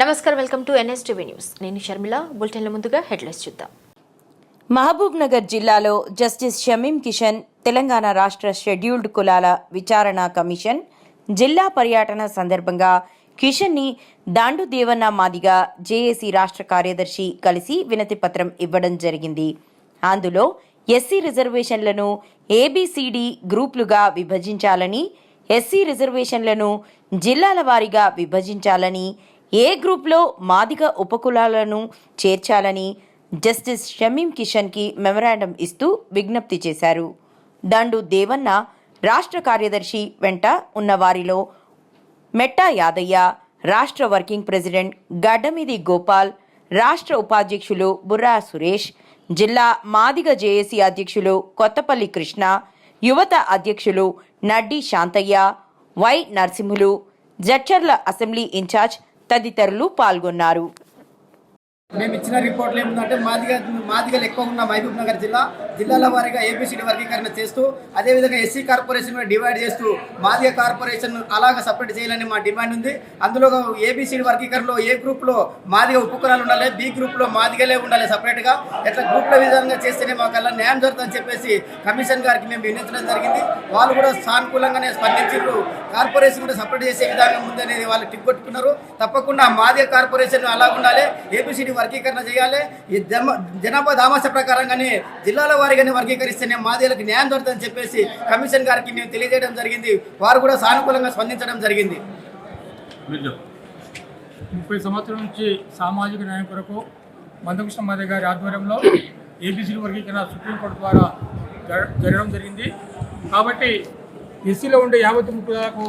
నమస్కారం welcome to NSTV news. నేను షర్మిల. బులెటిన్ల ముందుగా హెడ్లైన్స్ చూద్దాం. మహబూబ్ నగర్ జిల్లాలో జస్టిస్ షమీం కిషన్ తెలంగాణ రాష్ట్ర షెడ్యూల్డ్ కులాల విచారణ కమిషన్ జిల్లా పర్యటన సందర్భంగా కిషన్ని దాండు దేవన్న మాదిగా జేఏసీ రాష్ట్ర కార్యదర్శి కలిసి వినతి పత్రం ఇవ్వడం జరిగింది. అందులో ఎస్సీ రిజర్వేషన్లను ఏబిసిడి గ్రూపులుగా విభజించాలని ఎస్సీ రిజర్వేషన్లను జిల్లాల వారీగా విభజించాలని ఏ గ్రూప్లో మాదిగ ఉపకులాలను చేర్చాలని జస్టిస్ షమీం కిషన్కి మెమరాండం ఇస్తూ విజ్ఞప్తి చేశారు. దండు దేవన్న రాష్ట్ర కార్యదర్శి వెంట ఉన్న వారిలో మెట్టా యాదయ్య రాష్ట్ర వర్కింగ్ ప్రెసిడెంట్ గడ్డమిది గోపాల్ రాష్ట్ర ఉపాధ్యక్షులు బుర్రా సురేష్ జిల్లా మాదిగ జేఏసీ అధ్యక్షులు కొత్తపల్లి కృష్ణ యువత అధ్యక్షులు Naddi Shantaiah Y Narasimhulu Jadcherla assembly in charge తదితరులు పాల్గొన్నారు. మేము ఇచ్చిన రిపోర్ట్లు ఏమిటంటే మాదిగ మాదిగలు ఎక్కువ ఉన్న మహబూబ్ నగర్ జిల్లా జిల్లాల వారీగా ఏపీసీడీ వర్గీకరణ చేస్తూ అదేవిధంగా ఎస్సీ కార్పొరేషన్ డివైడ్ చేస్తూ మాదిగ కార్పొరేషన్ అలాగ సపరేట్ చేయాలని మా డిమాండ్ ఉంది. అందులో ఏబీసీడీ వర్గీకరణలో ఏ గ్రూప్లో మాదిగ ఉపకులాలు ఉండాలి బి గ్రూప్లో మాదిగలే ఉండాలి సపరేట్గా ఎట్లా గ్రూప్ల విధంగా చేస్తేనే మాకు అలా న్యాయం జరుగుతుందని చెప్పేసి కమిషన్ గారికి మేము వినించడం జరిగింది. వాళ్ళు కూడా సానుకూలంగానే స్పందించారు కార్పొరేషన్ కూడా సపరేట్ చేసే విధానం ఉందనేది వాళ్ళు టిక్ కొట్టుకున్నారు తప్పకుండా మాదిగ కార్పొరేషన్ అలా ఉండాలి ఏపీసీడీ వర్గీకరణ చేయాలి. ఈ జనాభా దామాస ప్రకారంగానే జిల్లాల వారీగానే వర్గీకరిస్తేనే మాదిగలకు న్యాయం దొరుకుతుందని చెప్పేసి కమిషన్ గారికి మేము తెలియజేయడం జరిగింది. వారు కూడా సానుకూలంగా స్పందించడం జరిగింది. ముప్పై సంవత్సరాల నుంచి సామాజిక న్యాయం కొరకు మందకృష్ణ మాదే గారి ఆధ్వర్యంలో ఏబీసీ వర్గీకరణ సుప్రీంకోర్టు ద్వారా జర- జరగడం జరిగింది. కాబట్టి ఎస్సీలో ఉండే యావత్ ముక్కులకు